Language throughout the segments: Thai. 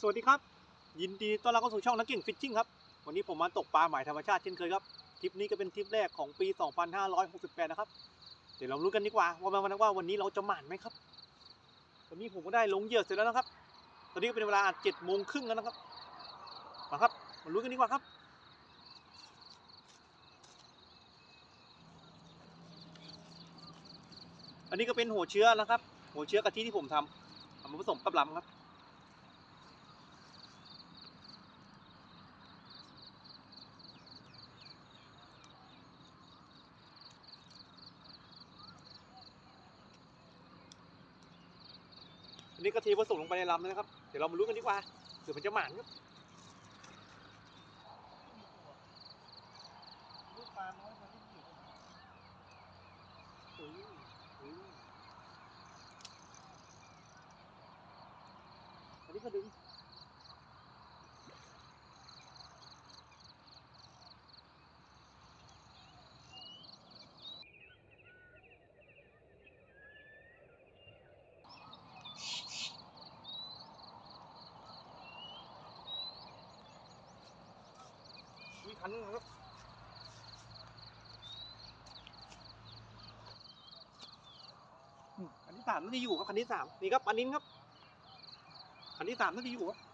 สวัสดีครับ ยินดีต้อนรับเข้าสู่ช่องนักเก่งฟิชชิ่งครับ วันนี้ผมมาตกปลาหมายธรรมชาติเช่นเคยครับทริปนี้ก็เป็นทริปแรกของปี 2568 นะครับ เดี๋ยวเรารู้กันดีกว่า ว่าวันว่าวันนี้เราจะหมานไหมครับวันนี้ผมก็ได้ลงเหยื่อเสร็จแล้วนะครับ ตอนนี้ก็เป็นเวลา7โมงครึ่งแล้วนะครับมาครับมารู้กันดีกว่าครับอันนี้ก็เป็นหัวเชื้อนะครับ หัวเชื้อกะทิที่ผมทำเอามาผสมกับลำครับ นี้กะทิผสมลงไปในลำนะครับ เดี๋ยวเรามารู้กันดีกว่าเดี๋ยวมันจะหมานครับอันนี้ก็ดึง คันครับอันที่สามน่าจะอยู่ครับคันที่สามนี่ครับอันนี้ครับคันที่สามน่าจะอยู่ครับ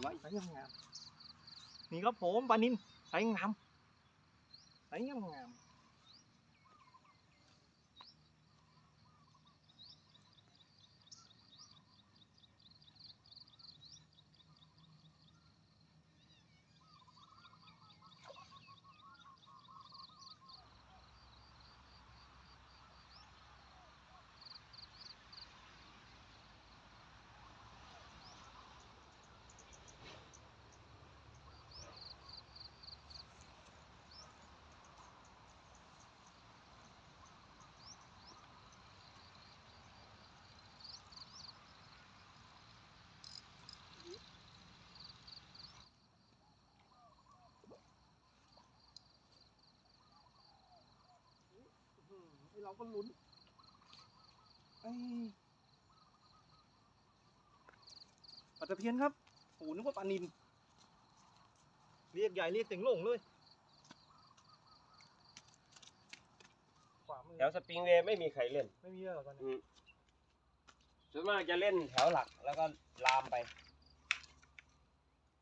ไว้ไว้งามนี่ครับผมปลานินไซส์งามไซส์งาม งามอืมไอเราก็ลุ้นไอ้ปลาตะเพียนครับโอ้โหนึกว่าปลานิน เรียกใหญ่เรียกเสียงหลงเลยขวามือแถวสปริงเวย์ไม่มีใครเล่นไม่มีแล้วเหรอตอนนี้อืมส่วนมากจะเล่นแถวหลักแล้วก็ลามไป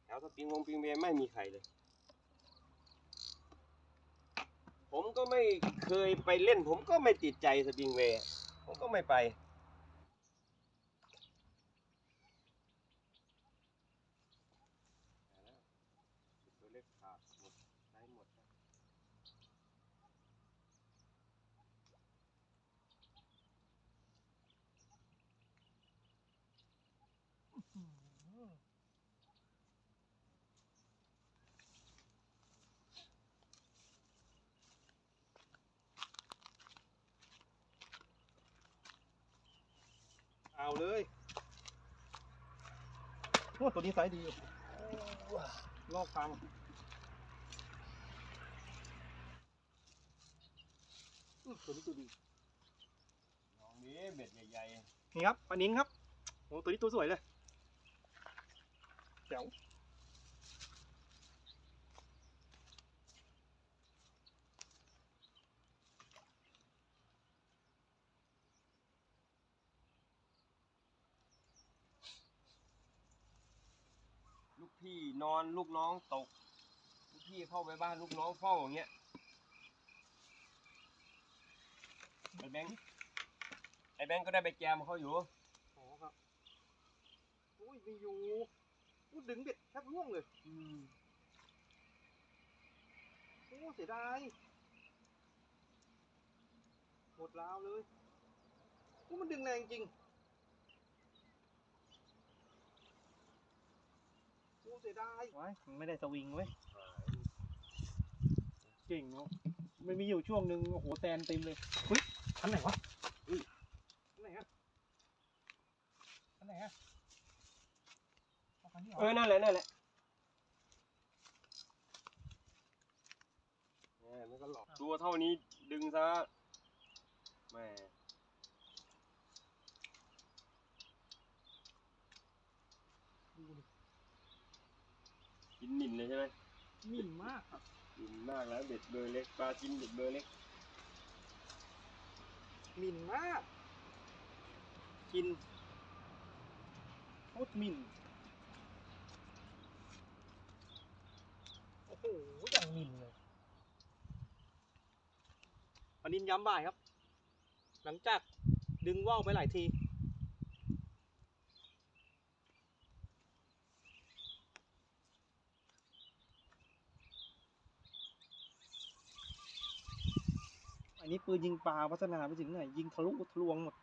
แถวสปริงวงปริงเวย์ไม่มีใครเลย ผมก็ไม่เคยไปเล่น ผมก็ไม่ติดใจสปริงเวย์ผมก็ไม่ไป ตัวเล็กขาดหมดใช้หมดแล้วเาเลยโอ้ตัวนี้ไซส์ดีอยู่ลอกฟังอื้อตัวนี้ตัวดีลองนี้เบ็ดใหญ่นี่ครับปลานินครับโอ้ตัวนี้ตัวสวยเลยเจ๋ว ๆ ลูกพี่ นอนลูกน้องตกลูกพี่เข้าไปบ้านลูกน้องเฝ้าอย่างเงี้ยไอ้แบงค์ไอ้แบงค์ก็ได้ไปแจมเขาอยู่อ๋อครับอุ้ยมีอยู่อู้ดึงเบ็ดแทบร่วงเลยโอ้เสียดายหมดลาวเลยอู้มันดึงแรงจริงโอ้เสียดายว้ายมันไม่ได้สวิงเว้ยเก่งเนาะมันมีอยู่ช่วงหนึ่งโอ้โหแตนเต็มเลยเฮ้ยอันไหนวะอุ้ยอันไหนฮะอันไหนฮะเอาคันนี้เหรเอออนั่นแหละนั่นแหละแหมมันก็หลอกตัวเท่านี้ดึงซะแหม่ ดูดิ กินหมิ่นเลยใช่ไหมมิ่นมากครับหมิ่นมากแล้วเบ็ดเบอร์เล็กปลาจิ้นเบ็ดเบอร์เล็กมิ่นมาก กินโคตรมิ่นโอ้โหอย่างมิ่นเลยวันนี้ย้ำบ่ายครับ หลังจากดึงว่าวไปหลายที นนี้ปืนยิงปลาพัฒนาไปถึงไหนยิงทะลุทะลวงหมด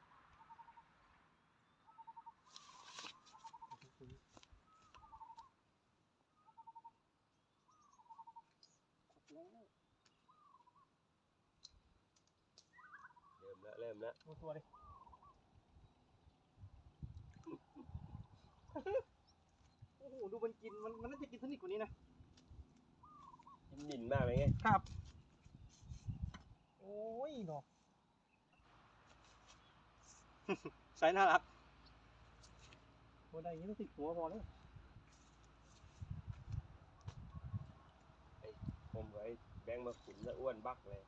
เริ่มแล้วเริ่มแล้วดูตัวดิโอ้โหดูมันกินมันมันน่าจะกินสนิทกว่านี้นะกินหมิ่นมากเลยไงครับ โอ้ยเนาะใส่น่ารักตัวใดนี้ต้องติดตัวพอแล้วผมกับไอ้แบงค์มาขุนแล้วอ้วนบักเลย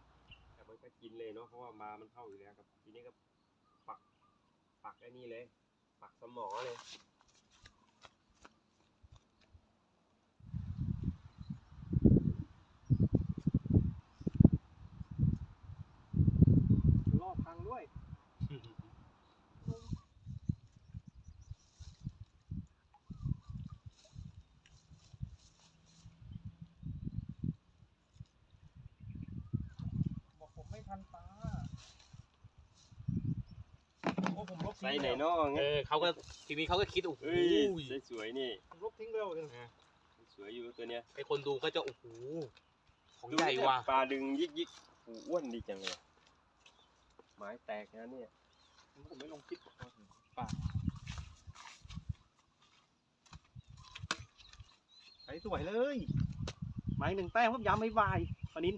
แต่มันก็กินเลยเนาะเพราะว่ามามันเข้าอยู่แล้วครับ ทีนี้ก็ปักปักไอ้นี่เลย ปักสมอเลย รอบทางด้วย บอกผมไม่ทันปลาโอ้ผมลบใส่ไหนเนาะเอเงี้ยอเขาก็ทีนี้เขาก็คิดโอ้โหเฮ้ยสวยๆนี่ผมลบทิ้งเร็วเลยนะสวยอยู่ตัวเนี้ยไอคนดูก็จะโอ้โหของใหญ่ว่ะ ปลาดึงยิกยิกๆโอ้อ้วนดีจังเลยไม้แตกนะเนี่ยผมไม่ลงคลิปป่าใส่สวยเลย ไม้หนึ่งแต้มครับย้ำไม่บายปานิน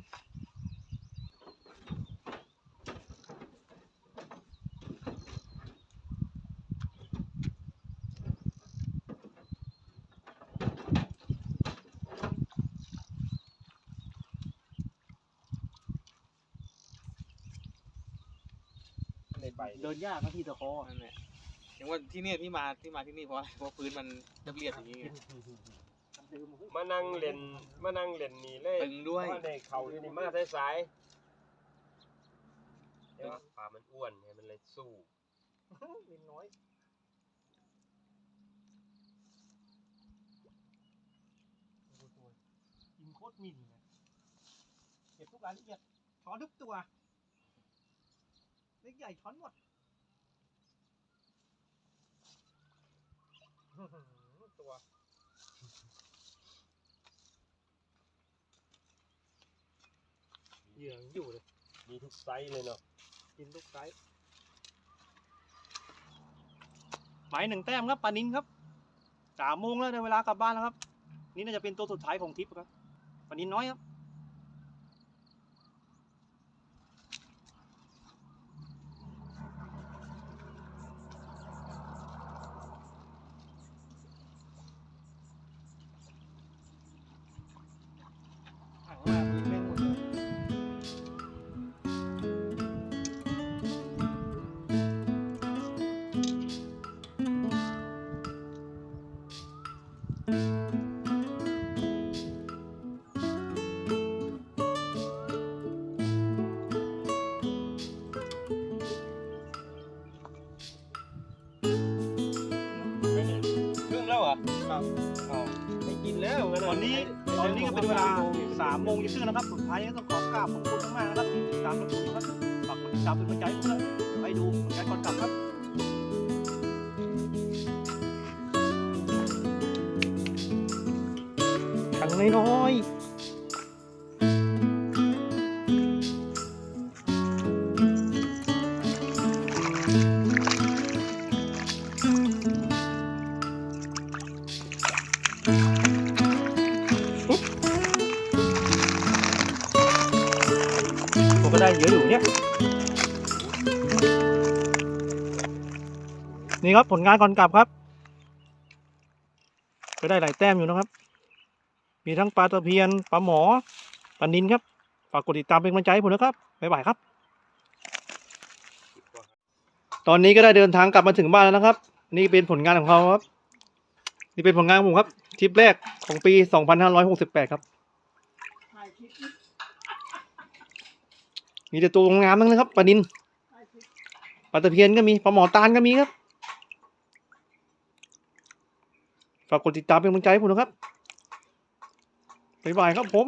เดินยากนะพี่ตะคอนั่นแหละอย่างว่าที่เนี่ยที่มาที่มาที่นี่เพราะอะไรเพราะพื้นมันเรียบๆอย่างนี้ไงมันเดิมเฮ้ยมานั่งเล่นมานั่งเล่นนี่เลยตึงด้วย เพราะในเขาอยู่นี่มาสายๆแต่ว่าปลามันอ้วนไงมันเลยสู้มินน้อยดูตัวกินโคตรมินเลยเก็บทุกรายละเอียดช้อนทุกตัวเล็ก ใหญ่ช้อนหมดอื้อหือตัว เหยื่อยังอยู่เลย มีทุกไซส์เลยเนาะกินทุกไซส์หมายหนึ่งแต้มครับปลานินครับสามโมงแล้วได้เวลากลับบ้านแล้วครับ นี่น่าจะเป็นตัวสุดท้ายของทริปครับปลานินน้อยครับ วงั้ะตอนนี้ตอนนี้ก็เป็นเวลา3โมงยี่สิบนะครับสุดท้ายนี้ต้องขอกราบขอบคุณมากๆนะครับที่ติดตามรับชมนะครับฝากกดติดตามเป็นกำลังใจให้ผมด้วยไปดูผลงานก่อนกลับครับถังน้อยๆ ได้เยอะอยู่เนี่ย นี่ครับผลงานก่อนกลับครับ ก็ได้หลายแต้มอยู่นะครับ มีทั้งปลาตะเพียนปลาหมอปลานินครับ ฝากกดติดตามเป็นกำลังใจให้ผมนะครับ บ๊ายบายครับ ตอนนี้ก็ได้เดินทางกลับมาถึงบ้านแล้วนะครับ นี่เป็นผลงานของเขาครับ นี่เป็นผลงานของผมครับทริปแรกของปี 2568 ครับ มีแต่ตัวงามๆทั้งนั้นครับปลานินปลาตะเพียนก็มีปลาหมอตาลก็มีครับฝากกดติดตามเป็นกำลังใจให้ผมนะครับบ๊ายบายครับผม